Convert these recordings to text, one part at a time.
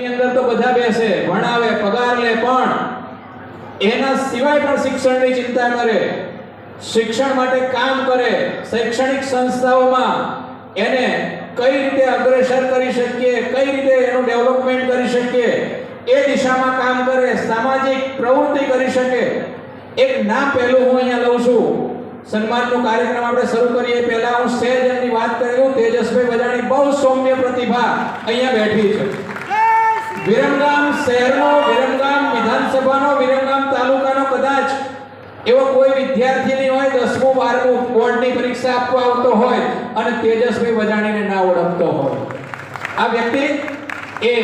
ની અંદર તો બધા બેસે, ભણાવે, પગાર લે, પણ એના સિવાય પણ શિક્ષણની ચિંતા કરે. શિક્ષણ માટે કામ કરે. શૈક્ષણિક સંસ્થાઓમાં એને કઈ રીતે અગ્રેસર કરી શકીએ, કઈ રીતે એનું ડેવલપમેન્ટ કરી શકીએ, એ દિશામાં કામ કરે, સામાજિક પ્રવૃત્તિ કરી શકે. એક નામ પહેલું હું અહીંયા લઉં છું. સન્માનનો કાર્યક્રમ આપણે શરૂ કરીએ. પહેલા હું સેજ એમની વાત કરી તેજસભાઈ વજાણી બહુ સૌમ્ય પ્રતિભા અહીંયા બેઠી છે. વિરમગામ શહેરનો, વિરમગામ વિધાનસભાનો, વિરમગામ તાલુકાનો કદાચ એવો કોઈ વિદ્યાર્થી નહીં હોય, દસમું, બારમું બોર્ડની પરીક્ષા આપવા આવતો હોય અને તેજસ્વી વજાણીને ના ઓળખતો હોય. આ વ્યક્તિ એ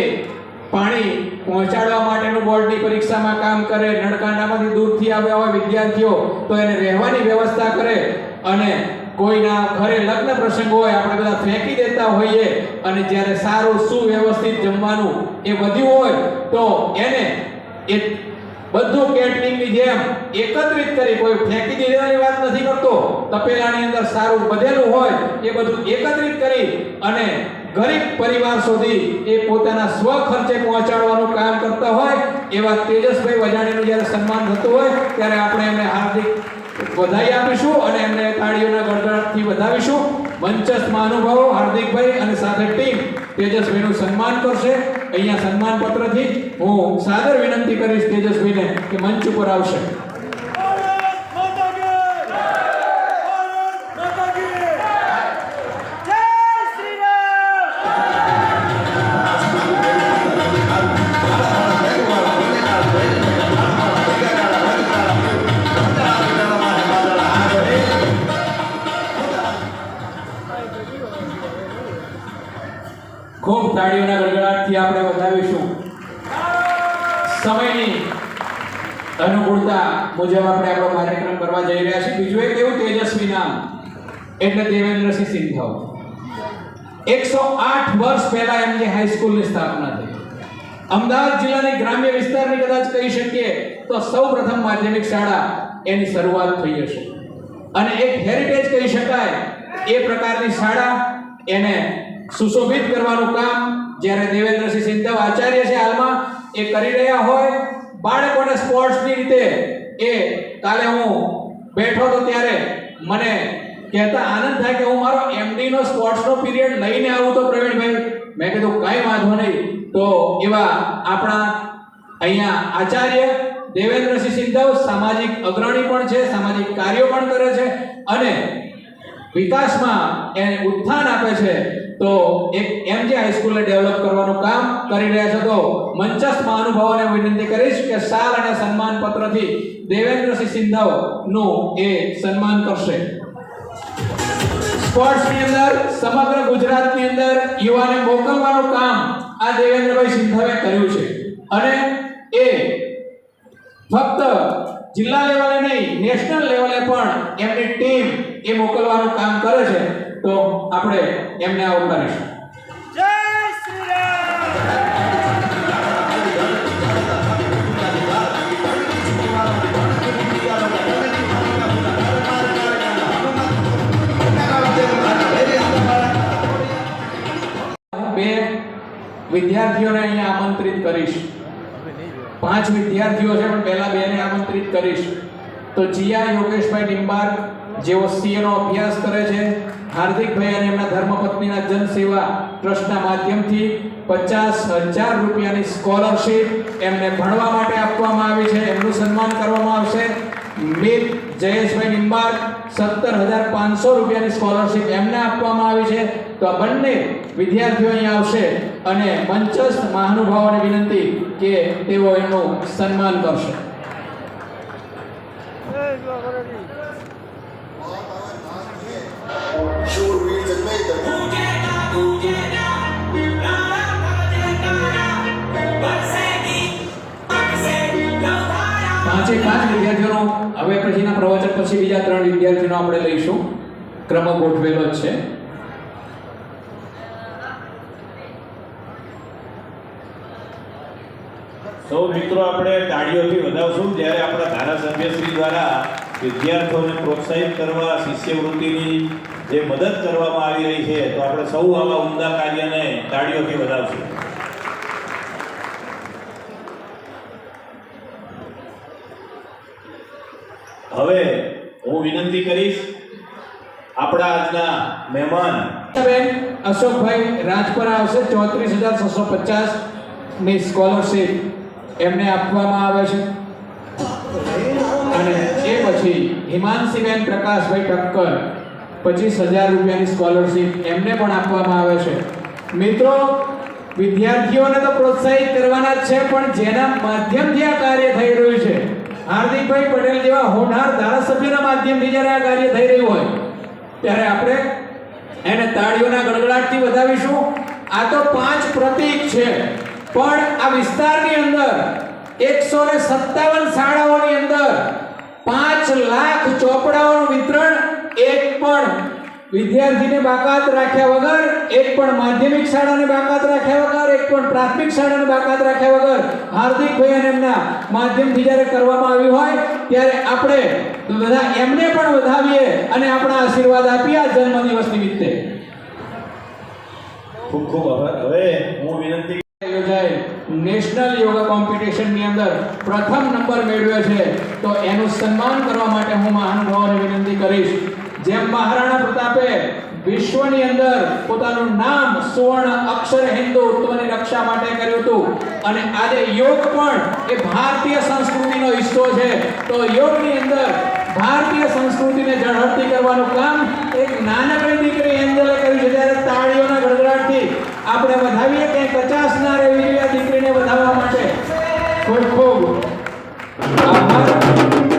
પાણી પહોંચાડવા માટેનું બોર્ડની પરીક્ષામાં કામ કરે, નળકાંડામાંથી દૂરથી આવ્યા હોય વિદ્યાર્થીઓ, તો એને રહેવાની વ્યવસ્થા કરે અને કોઈના ઘરે લગ્ન પ્રસંગ હોય, આપણે બધા ફેંકી દેતા હોઈએ અને જ્યારે સારું સુવ્યવસ્થિત જમવાનું એ વધ્યું હોય તો એને એ બધું કેટરિંગની જેમ એકત્રિત કરી કોઈ ફેંકી દેવાની વાત નથી કરતો. તપેલાની અંદર સારું બધેલું હોય એ બધું એકત્રિત કરી અને ગરીબ પરિવાર સુધી એ પોતાના સ્વ ખર્ચે પહોંચાડવાનું કામ કરતા હોય, એવા તેજસભાઈ વજાણીનું જ્યારે સન્માન થતું હોય, ત્યારે આપણે એમને હાર્દિક વધાઈ આપીશું અને એમને તાળીઓના ગણગણથી વધાવીશું. મંચસ્થ મહાનુભાવો, હાર્દિકભાઈ અને સાથે ટીમ તેજસ્વીનું સન્માન કરશે. અહીંયા સન્માન પત્રથી હું સાદર વિનંતી કરીશ તેજસ્વીને કે મંચ ઉપર આવશે. ભારત માતા કી ભારત માતા કી જય શ્રી રામ ખૂબ તાળીઓના ગડગડાટથી આપણે વધાવીશું. સમયની અનુકૂળતા મુજબ આપણે આપણો કાર્યક્રમ કરવા જઈ રહ્યા છીએ. બીજું એક એવું તેજસ્વી નામ, એટલે દેવેન્દ્રસિંહ સિંઘવ એકસો આઠ વર્ષ પહેલા એમની હાઈસ્કૂલની સ્થાપના થઈ. અમદાવાદ જિલ્લાની ગ્રામ્ય વિસ્તારની કદાચ કહી શકીએ તો સૌ પ્રથમ માધ્યમિક શાળા એની શરૂઆત થઈ હશે. અને એક હેરિટેજ કહી શકાય, એ પ્રકારની શાળા એને સુશોભિત કરવાનું કામ જ્યારે દેવેન્દ્રસિંહ સિંધવ આચાર્ય છે હાલમાં, એ કરી રહ્યા હોય, બાળકોને સ્પોર્ટ્સની રીતે એ કાલે હું બેઠો તો ત્યારે મને કહેતા આનંદ થાય કે હું મારો એમડીનો સ્પોર્ટ્સનો સ્પોર્ટ્સ પીરિયડ લઈને આવું તો પ્રવીણભાઈ, મેં કીધું કાંઈ વાંધો નહીં. તો એવા આપણા અહીંયા આચાર્ય દેવેન્દ્રસિંહ સિંધવ સામાજિક અગ્રણી પણ છે, સામાજિક કાર્યો પણ કરે છે અને વિકાસમાં એને ઉત્થાન આપે છે, તો એક એમજે હાઈસ્કૂલને ડેવલપ કરવાનું કામ કરી રહ્યા છે, તો મંચસ્થ મહાનુભાવોને વિનંતી કરીશ કે શાલ અને સન્માન પત્રથી દેવેન્દ્રસિંહ સિંધવનું એ સન્માન કરશે. સ્પોર્ટ્સની અંદર, સમગ્ર ગુજરાતની અંદર યુવાને મોકલવાનું કામ આ દેવેન્દ્રભાઈ સિંધવે કર્યું છે. અને એ ફક્ત જિલ્લા લેવલે નહીં નેશનલ લેવલે પણ એમની ટીમ એ મોકલવાનું કામ કરે છે તો આપણે એમને આવકારીશું જય શ્રી રામ બે વિદ્યાર્થીઓને અહીંયા આમંત્રિત કરીશ. પાંચ વિદ્યાર્થીઓ છે પણ પહેલા બેને આમંત્રિત કરીશ. તો જીયા યોગેશભાઈ નિંબાર જેઓ સીએ નો અભ્યાસ કરે છે, હાર્દિકભાઈ અને એમના ધર્મપત્નીના જનસેવા ટ્રસ્ટના માધ્યમથી પચાસ હજાર રૂપિયાની સ્કોલરશીપ એમને ભણવા માટે આપવામાં આવી છે, એમનું સન્માન કરવામાં આવશે. મિત જયેશભાઈ નિંબાર સત્તર હજાર પાંચસો રૂપિયાની સ્કોલરશીપ એમને આપવામાં આવી છે. તો આ બંને વિદ્યાર્થીઓ અહીંયા આવશે અને મંચસ્થ મહાનુભાવોને વિનંતી કે તેઓ એમનું સન્માન કરશે. પાંચે પાંચ વિદ્યાર્થીઓનો, હવે પછીના પ્રવચન પછી બીજા ત્રણ વિદ્યાર્થીઓનો આપણે લઈશું. ક્રમ ગોઠવેલો છે. સૌ મિત્રો આપણે તાળીઓથી વધાવશું. જ્યારે આપણા ધારાસભ્યશ્રી દ્વારા વિદ્યાર્થીઓને પ્રોત્સાહિત કરવા, શિષ્યવૃત્તિની જે મદદ કરવામાં આવી રહી છે, તો આપણે સૌ આવા ઉમદા કાર્યને તાળીઓથી વધાવશું. હવે હું વિનંતી કરીશ, આપણા આજના મહેમાન. અશોકભાઈ રાજપરા આવશે, ચોત્રીસ હજાર છસો પચાસ. ની સ્કોલરશીપ એમને આપવામાં આવે છે. અને એ પછી હિમાંશીબેન પ્રકાશભાઈ ઠક્કર પચીસ હજાર રૂપિયાની સ્કોલરશીપ એમને પણ આપવામાં આવે છે. મિત્રો, વિદ્યાર્થીઓને તો પ્રોત્સાહિત કરવાના છે, પણ જેના માધ્યમથી આ કાર્ય થઈ રહ્યું છે. હાર્દિકભાઈ પટેલ જેવા હોનહાર ધારાસભ્યના માધ્યમથી જ્યારે આ કાર્ય થઈ રહ્યું હોય, ત્યારે આપણે એને તાળીઓના ગડગડાટથી વધાવીશું. આ તો પાંચ પ્રતીક છે. પણ આ વિસ્તારની અંદર એકસો ને સત્તાવન શાળાઓની અંદર પાંચ લાખ ચોપડાઓનું વિતરણ એક પણ વિદ્યાર્થીને બાકાત રાખ્યા વગર, એક પણ માધ્યમિક શાળાને બાકાત રાખ્યા વગર, એક પણ પ્રાથમિક શાળાને બાકાત રાખ્યા વગર હાર્દિકભાઈ અને એમના માધ્યમથી જ્યારે કરવામાં આવ્યું હોય, ત્યારે આપણે બધા એમને પણ વધાવીએ અને આપણા આશીર્વાદ આપીએ આ જન્મદિવસ નિમિત્તે. ખૂબ ખૂબ આભાર. હવે હું વિનંતી યોજાયેલ નેશનલ યોગા કોમ્પિટિશનની અંદર પ્રથમ નંબર મેળવ્યો છે. તો એનું સન્માન કરવા માટે હું મહાનુભાવોને વિનંતી કરીશ. જેમ મહારાણા પ્રતાપે વિશ્વની અંદર પોતાનું નામ સુવર્ણ અક્ષર હિન્દુત્વની રક્ષા માટે કર્યું હતું. અને આજે યોગ પણ એ ભારતીય સંસ્કૃતિનો હિસ્સો છે. તો યોગની અંદર ભારતીય સંસ્કૃતિને ઝળહળતી કરવાનું કામ એક નાનકડી દીકરી એન્જલે કર્યું છે. જ્યારે તાળીઓના ગડગડાટથી આપણે વધાવીએ કે પચાસ ના રેવી દીકરીને વધારવા માટે? ખૂબ ખૂબ. આભાર.